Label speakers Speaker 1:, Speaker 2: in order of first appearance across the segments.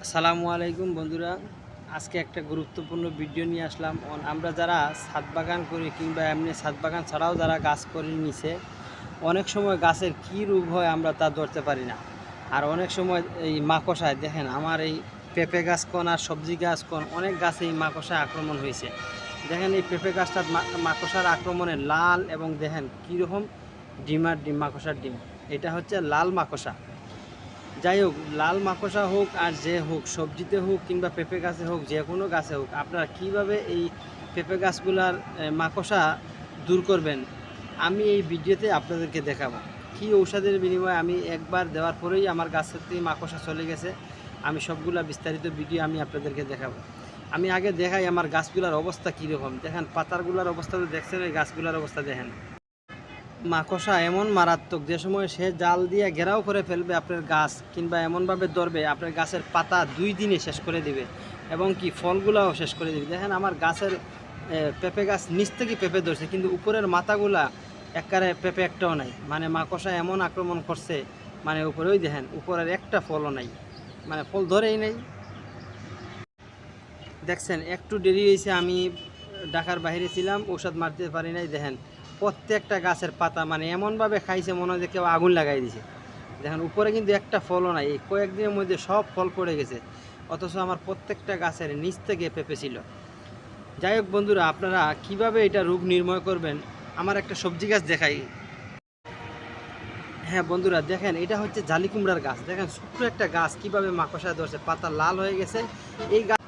Speaker 1: আসসালামু আলাইকুম বন্ধুরা। আজকে একটা গুরুত্বপূর্ণ ভিডিও নিয়ে আসলাম। আমরা যারা ছাদ বাগান করি কিংবা এমনি ছাদ বাগান ছাড়াও যারা গাছ করে নিছে, অনেক সময় গাছের কি রূপ হয় আমরা তা ধরতে পারি না। আর অনেক সময় এই মাকড়সায় দেখেন আমার এই পেঁপে গাছ কোন আর সবজি গাছ কোন, অনেক গাছে এই মাকড়সায় আক্রমণ হয়েছে। দেখেন এই পেঁপে গাছটার মা- মাকড়সার আক্রমণে লাল এবং দেখেন কীরকম ডিমার ডিম, মাকসার ডিম। এটা হচ্ছে লাল মাকড়সা যাই হোক লাল মাকড়সা হোক আর যে হোক সবজিতে হোক কিংবা পেঁপে গাছে হোক যে কোনো গাছে হোক আপনারা কীভাবে এই পেঁপে গাছগুলার এ, মাকড়সা দূর করবেন আমি এই ভিডিওতে আপনাদেরকে দেখাবো। কি ঔষধের বিনিময়ে আমি একবার দেওয়ার পরেই আমার গাছের থেকে মাকড়সা চলে গেছে আমি সবগুলা বিস্তারিত ভিডিও আমি আপনাদেরকে দেখাবো। আমি আগে দেখাই আমার গাছগুলার অবস্থা কীরকম। দেখেন পাতারগুলার অবস্থা তো দেখছেন এই গাছগুলার অবস্থা দেখেন। মাকড়সা এমন মারাত্মক, যে সময় সে জাল দিয়ে ঘেরাও করে ফেলবে আপনার গাছ কিংবা এমনভাবে ধরবে, আপনার গাছের পাতা দুই দিনে শেষ করে দিবে এবং কি ফলগুলাও শেষ করে দিবে। দেখেন আমার গাছের পেঁপে গাছ নিচ থেকে পেঁপে ধরছে, কিন্তু উপরের মাথাগুলা একবারে পেঁপে একটাও নাই। মানে মাকসা এমন আক্রমণ করছে মানে উপরেই দেখেন, উপরের একটা ফলও নাই। মানে ফল ধরেই নেই। দেখছেন, একটু দেরি হয়েছে, আমি ঢাকার বাইরে ছিলাম, ঔষধ মারতে পারি নাই, দেখেন। প্রত্যেকটা গাছের পাতা মানে এমনভাবে খাইছে মনে হয় যে কেউ আগুন লাগাই দিছে। দেখেন, উপরে কিন্তু একটা ফলও নাই। কয়েকদিনের মধ্যে সব ফল পড়ে গেছে। অথচ আমার প্রত্যেকটা গাছের নিচ থেকে পেঁপে ছিল। যাই হোক বন্ধুরা, আপনারা কীভাবে এটা রোগ নির্ময় করবেন, আমার একটা সবজি গাছ দেখাই। হ্যাঁ বন্ধুরা, দেখেন, এটা হচ্ছে জালি কুমড়ার গাছ। দেখেন, ছোট্ট একটা গাছ, কীভাবে মাকড়সা ধরছে, পাতা লাল হয়ে গেছে। এই গাছ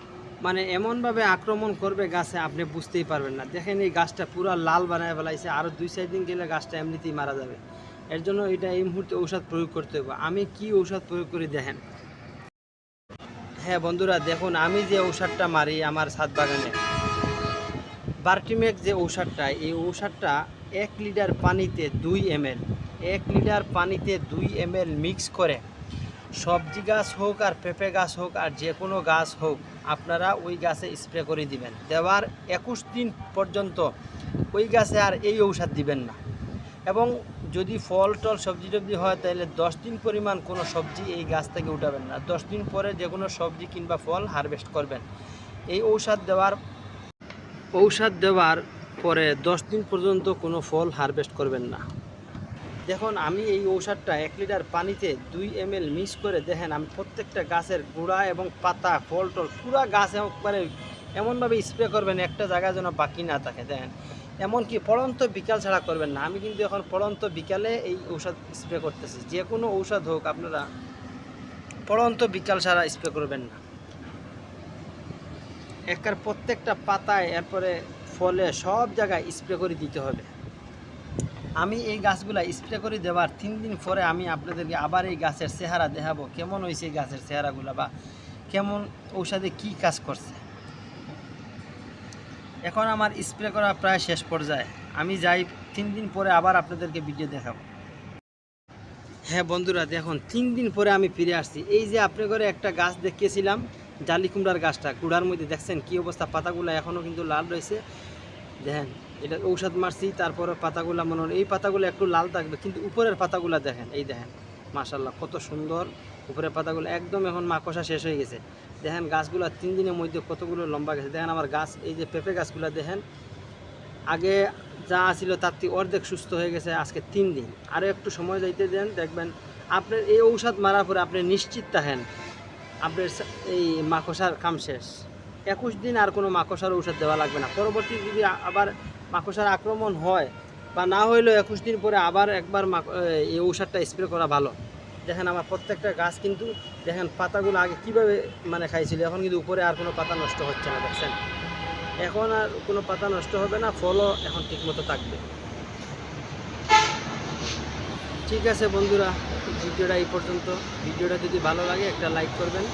Speaker 1: মানে এমনভাবে আক্রমণ করবে গাছে, আপনি বুঝতেই পারবেন না। দেখেন এই গাছটা পুরো লাল বানায় ফেলাইছে আরও দুই, চার দিন গেলে গাছটা এমনিতেই মারা যাবে। এর জন্য এটা এই মুহূর্তে ঔষধ প্রয়োগ করতে হবে। আমি কি ঔষধ প্রয়োগ করি দেখেন। হ্যাঁ বন্ধুরা, দেখুন, আমি যে ঔষধটা মারি আমার ছাদ বাগানে, বার্টিমেক যে ঔষধটা, এই ঔষধটা এক লিটার পানিতে দুই এম এক লিটার পানিতে দুই এম মিক্স করে সবজি গাছ হোক আর পেঁপে গাছ হোক আর যে কোনো গাছ হোক, আপনারা ওই গাছে স্প্রে করে দিবেন। দেওয়ার একুশ দিন পর্যন্ত ওই গাছে আর এই ঔষধ দিবেন না। এবং যদি ফল টল সবজি টবজি হয়, তাহলে দশ দিন পরিমাণ কোনো সবজি এই গাছ থেকে উঠাবেন না। দশ দিন পরে যে কোনো সবজি কিংবা ফল হারভেস্ট করবেন। এই ঔষধ দেওয়ার ঔষধ দেওয়ার পরে দশ দিন পর্যন্ত কোনো ফল হারভেস্ট করবেন না। দেখুন, আমি এই ঔষধটা এক লিটার পানিতে দুই এম এল মিক্স করে দেখেন, আমি প্রত্যেকটা গাছের গুঁড়া এবং পাতা, ফল, টল, পুরা গাছ একবারে এমনভাবে স্প্রে করবেন, একটা জায়গায় যেন বাকি না থাকে, দেখেন। এমনকি পড়ন্ত বিকাল ছাড়া করবেন না। আমি কিন্তু এখন পড়ন্ত বিকালে এই ঔষধ স্প্রে করতেছি। যে কোনো ঔষধ হোক, আপনারা পড়ন্ত বিকাল ছাড়া স্প্রে করবেন না। একার প্রত্যেকটা পাতায়, এরপরে ফলে সব জায়গায় স্প্রে করে দিতে হবে। আমি এই গাছগুলা স্প্রে করে দেওয়ার তিন দিন পরে আমি আপনাদেরকে আবার এই গাছের চেহারা দেখাবো। কেমন হয়েছে এই গাছের চেহারাগুলো বা কেমন ঔষধে কি কাজ করছে? এখন আমার স্প্রে করা প্রায় শেষ পর্যায়ে। আমি যাই তিন দিন পরে আবার আপনাদেরকে ভিডিও দেখাবো। হ্যাঁ বন্ধুরা, দেখুন, তিন দিন পরে আমি ফিরে আসছি। এই যে আপনি করে একটা গাছ দেখিয়েছিলাম, জালি কুমড়ার গাছটা। কুড়ার মধ্যে, দেখছেন কি অবস্থা? পাতাগুলো এখনও কিন্তু লাল রয়েছে। দেখেন এটা ঔষধ মারছি, তারপরে পাতাগুলা মনে এই পাতাগুলো একটু লাল থাকবে, কিন্তু উপরের পাতাগুলো দেখেন, এই দেখেন মাশাল্লাহ কত সুন্দর। উপরের পাতাগুলো একদম এখন মাকসা শেষ হয়ে গেছে। দেখেন গাছগুলো তিন দিনের মধ্যে কতগুলো লম্বা গেছে। দেখেন আমার গাছ, এই যে পেঁপে গাছগুলো দেখেন, আগে যা ছিল তার থেকে অর্ধেক সুস্থ হয়ে গেছে আজকে তিন দিন। আরও একটু সময় যাইতে দেন, দেখবেন আপনার এই ঔষধ মারার পরে আপনি নিশ্চিত থাকেন আপনার এই মাকড়সার কাম শেষ। একুশ দিন আর কোনো মাকসার ঔষধ দেওয়া লাগবে না। পরবর্তী যদি আবার মাকড়সার আক্রমণ হয় বা না হইলেও একুশ দিন পরে আবার একবার এই ঔষধটা স্প্রে করা ভালো। দেখেন আমার প্রত্যেকটা গাছ কিন্তু দেখেন পাতাগুলো আগে কীভাবে মানে খাইছিল, এখন কিন্তু উপরে আর কোনো পাতা নষ্ট হচ্ছে না, দেখছেন? এখন আর কোনো পাতা নষ্ট হবে না, ফলও এখন ঠিকমতো থাকবে। ঠিক আছে বন্ধুরা, ভিডিওটা এই পর্যন্ত। ভিডিওটা যদি ভালো লাগে একটা লাইক করবেন।